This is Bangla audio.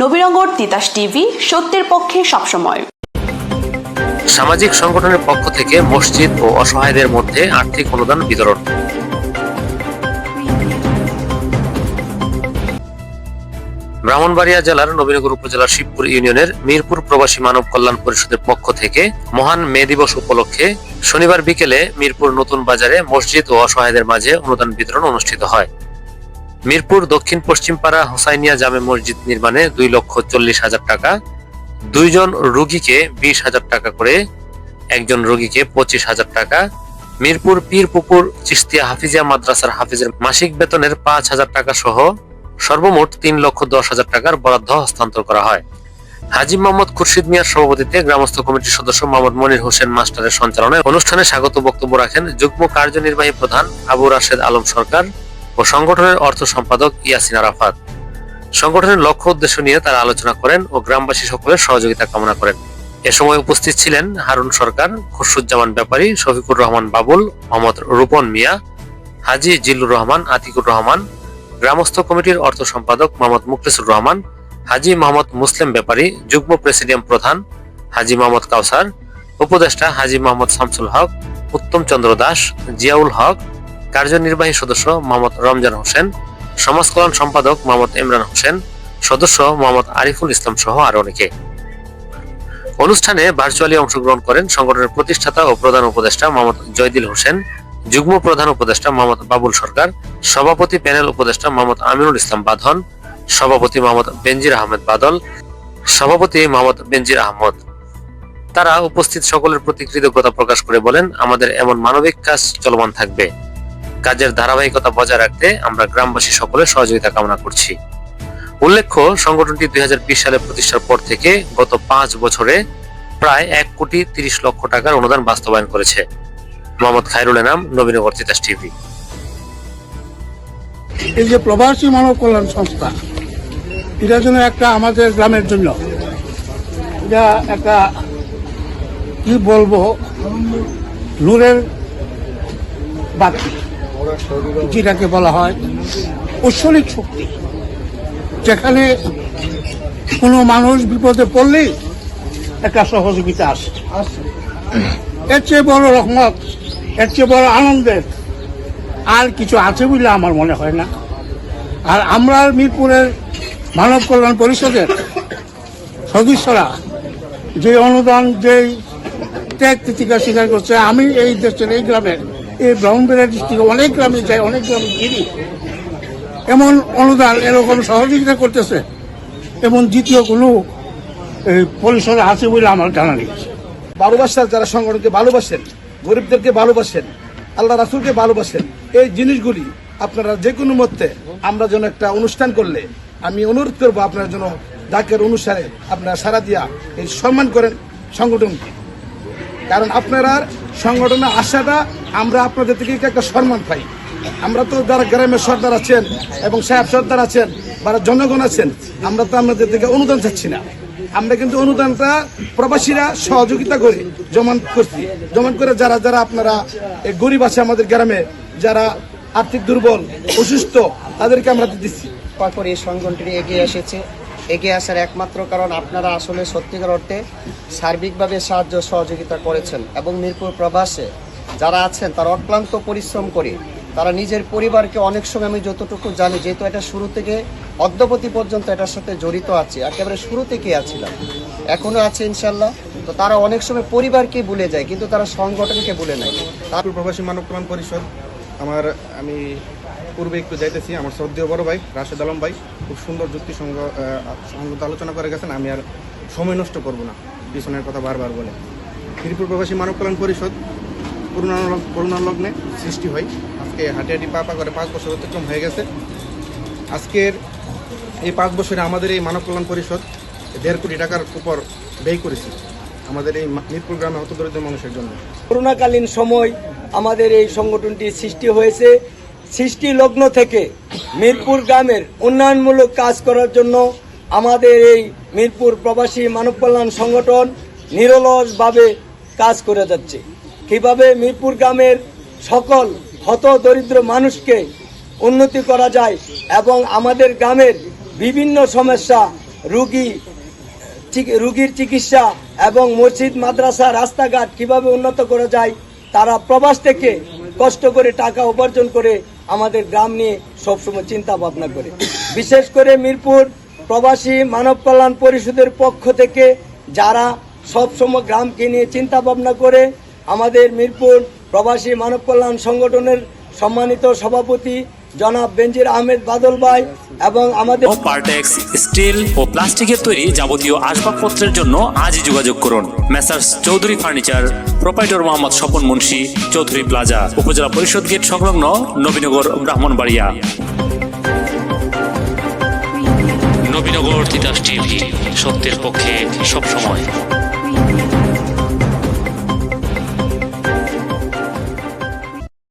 নবীনগর তিতাস টিভি, সত্যের পক্ষে সবসময়। সামাজিক সংগঠনের পক্ষ থেকে মসজিদ ও অসহায়দের মধ্যে আর্থিক অনুদান বিতরণ। ব্রাহ্মণবাড়িয়া জেলার নবীনগর উপজেলার শিবপুর ইউনিয়নের মিরপুর প্রবাসী মানব কল্যাণ পরিষদের পক্ষ থেকে মহান মে দিবস উপলক্ষে শনিবার বিকেলে মিরপুর নতুন বাজারে মসজিদ ও অসহায়দের মাঝে অনুদান বিতরণ অনুষ্ঠিত হয়। মিরপুর, দক্ষিণ পশ্চিম পাড়া হোসাইনিয়া জামে মসজিদ নির্মাণে দুই লক্ষ চল্লিশ হাজার টাকা। দুইজন রোগীকে বিশ হাজার টাকা করে, একজন রোগীকে পঁচিশ হাজার টাকা। মিরপুর, পীরপুকুর, চিস্তিয়া হাফিজিয়া মাদ্রাসার হাফিজের মাসিক বেতনের পাঁচ হাজার টাকা সহ সর্বমোট তিন লক্ষ দশ হাজার টাকার বরাদ্দ হস্তান্তর করা হয়। হাজি মোহাম্মদ খুরশিদ মিয়ার সভাপতিতে গ্রামস্থ কমিটির সদস্য মোহাম্মদ মনির হোসেন মাস্টারের সঞ্চালনায় অনুষ্ঠানে স্বাগত বক্তব্য রাখেন যুগ্ম কার্যনির্বাহী প্রধান আবু রাশেদ আলম সরকার। ও সংগঠনের অর্থ সম্পাদক ইয়াসিন আরাফাত। সংগঠনের লক্ষ্য উদ্দেশ্য নিয়ে তারা আলোচনা করেন ও গ্রামবাসী সকলের সহযোগিতা কামনা করেন। এ সময় উপস্থিত ছিলেন হারুন সরকার খুরশুজ্জামান ব্যাপারী, শফিকুর রহমান বাবুল, মোহাম্মদ রূপন মিয়া, হাজি জিল্লুর রহমান, আতিকুর রহমান, গ্রামস্থ কমিটির অর্থ সম্পাদক মোহাম্মদ মুখলিসুর রহমান, হাজি মোহাম্মদ মুসলিম ব্যাপারী, যুগ্ম প্রেসিডিয়াম প্রধান হাজি মোহাম্মদ কাউসার, উপদেষ্টা হাজি মোহাম্মদ শামসুল হক, উত্তম চন্দ্র দাস, জিয়াউল হক কার্যনির্বাহী সদস্য মোহাম্মদ রমজান হোসেন, সমাজ কল্যাণ সম্পাদক মোহাম্মদ ইমরান হোসেন, সদস্য মোহাম্মদ আরিফুল ইসলাম সহ আরও অনেকে। অনুষ্ঠানে ভার্চুয়ালি অংশগ্রহণ করেন সংগঠনের প্রতিষ্ঠাতা ও প্রধান উপদেষ্টা মোহাম্মদ জয়দিল হোসেন, যুগ্ম প্রধান উপদেষ্টা মোহাম্মদ বাবুল সরকার, সভাপতি প্যানেল উপদেষ্টা মোহাম্মদ আমিনুল ইসলাম বাঁধন, সভাপতি মোহাম্মদ বেনজির আহমেদ বাদল, সভাপতি মোহাম্মদ বেনজির আহমদ। তারা উপস্থিত সকলের প্রতি কৃতজ্ঞতা প্রকাশ করে বলেন, আমাদের এমন মানবিক কাজ চলমান থাকবে। কাজের ধারাবাহিকতা বজায় রাখতে আমরা গ্রামবাসী সকলের সহযোগিতা কামনা করছি। উল্লেখ্য, সংগঠনটি দুই হাজার বিশ সালে প্রতিষ্ঠার পর থেকে গত পাঁচ বছরে প্রায় এক কোটি তিরিশ লক্ষ টাকার অনুদান বাস্তবায়ন করেছে। মোহাম্মদ খায়রুল এনাম, নবীনগর তিতাস টিভি। এই যে প্রবাসী মানব কল্যাণ সংস্থা, এটা যেন একটা আমাদের গ্রামের জন্য, এটা একটা, কি বলব, নূরের বাতি। যেটাকে বলা হয় ঐশ্বরিক শক্তি। যেখানে কোনো মানুষ বিপদে পড়লেই একটা সহযোগিতা আসে। এর চেয়ে বড় রহমত, এর চেয়ে বড় আনন্দের আর কিছু আছে বলে আমার মনে হয় না। আর আমরা মিরপুরের মানব কল্যাণ পরিষদের সদস্যরা যে অনুদান যেই ত্যাগ তিতিকা স্বীকার করছে, আমি এই দেশের, এই গ্রামের এই ব্রাহ্মণবাড়িয়া ডিস্ট্রিক্টে অনেক গ্রামে যাই অনেক গ্রামে গিরি এমন অনুদান এরকম সহযোগিতা করতেছে। এমন দ্বিতীয় কোনো পরিসরে আছে বলে আমার জানা নেই। ভালোবাসার যারা সংগঠনকে ভালোবাসেন, গরিবদেরকে ভালোবাসেন, আল্লাহ রাসুলকে ভালোবাসেন, এই জিনিসগুলি আপনারা যে কোনো মধ্যে আমরা যেন একটা অনুষ্ঠান করলে, আমি অনুরোধ করব আপনার জন্য ডাকের অনুসারে আপনারা সারা দিয়া এই সম্মান করেন সংগঠনকে। কারণ আপনারা সংগঠনে আসাটা আমরা আপনাদের থেকে একটা সম্মান পাই। আমরা তো যারা গ্রামের সর্দার আছেন এবং সাহেব সর্দার আছেন বা জনগণ আছেন, আমরা তো আপনাদের থেকে অনুদান চাচ্ছি না। আমরা কিন্তু অনুদানটা প্রবাসীরা সহযোগিতা করে জমান করছি। জমান করে যারা যারা আপনারা গরিব আছে আমাদের গ্রামে, যারা আর্থিক দুর্বল, অসুস্থ, তাদেরকে আমরা দিচ্ছি। পর এই সংগঠনটি এগিয়ে এসেছে। এগিয়ে আসার একমাত্র কারণ আপনারা আসলে সত্যিকার অর্থে সার্বিকভাবে সাহায্য সহযোগিতা করেছেন এবং মিরপুর প্রবাসে যারা আছেন, তারা অক্লান্ত পরিশ্রম করে, তারা নিজের পরিবারকে অনেক সময় আমি যতটুকু জানি, যেহেতু এটা শুরু থেকে অদ্যপতি পর্যন্ত এটার সাথে জড়িত আছে, একেবারে শুরু থেকে আছিলাম, এখনও আছে ইনশাল্লাহ তো তারা অনেক সময় পরিবারকে ভুলে যায়, কিন্তু তারা সংগঠনকে ভুলে নেয় তারপর প্রবাসী মানব কল্যাণ পরিষদ, আমার, আমি পূর্বে একটু যাইতেছি, আমার সদ্যীয় বড় ভাই রাশেদ আলম ভাই। খুব সুন্দর যুক্তি সঙ্গ আলোচনা করে গেছেন, আমি আর সময় নষ্ট করব না, পিছনের কথা বারবার বলে। ত্রিপুর প্রবাসী মানব কল্যাণ পরিষদ করুণা করুণা লগ্নে সৃষ্টি হয়। আজকে হাঁটি হাঁটি পা পা করে পাঁচ বছর অতিক্রম হয়ে গেছে। আজকের এই পাঁচ বছরে আমাদের এই মানব কল্যাণ পরিষদ দেড় কোটি টাকার উপর ব্যয় করেছে, আমাদের এই মিরপুর গ্রামে হতদরিদ্র মানুষের জন্য। করোনাকালীন সময় আমাদের এই সংগঠনটি সৃষ্টি হয়েছে। সৃষ্টি লগ্ন থেকে মিরপুর গ্রামের উন্নয়নমূলক কাজ করার জন্য আমাদের এই মিরপুর প্রবাসী মানব কল্যাণ সংগঠন নিরলসভাবে কাজ করে যাচ্ছে। কীভাবে মিরপুর গ্রামের সকল হত দরিদ্র মানুষকে উন্নতি করা যায় এবং আমাদের গ্রামের বিভিন্ন সমস্যা, রুগী রুগীর চিকিৎসা এবং মসজিদ, মাদ্রাসা, রাস্তাঘাট কীভাবে উন্নত করা যায়, তারা প্রবাস থেকে কষ্ট করে টাকা উপার্জন করে আমাদের গ্রাম নিয়ে সবসময় চিন্তা ভাবনা করে। বিশেষ করে মিরপুর প্রবাসী মানব কল্যাণ পরিষদের পক্ষ থেকে যারা সবসময় গ্রামকে নিয়ে চিন্তা ভাবনা করে, আমাদের মিরপুর প্রবাসী মানব কল্যাণ সংগঠনের সম্মানিত সভাপতি জনাব বেনজির আহমেদ বাদল ভাই এবং আমাদের পার্টেক্স স্টিল ও প্লাস্টিকের তৈরি যাবতীয় আসবাবপত্রের জন্য আজই যোগাযোগ করুন। Messrs Chowdhury furniture proprietor Mohammad Swapan Munshi Chowdhury plaza উপজেলা পরিষদ গেট সংলগ্ন নবীনগর ব্রাহ্মণবাড়িয়া। নবীনগর তিতাস টিভি সত্যের পক্ষে সবসময়।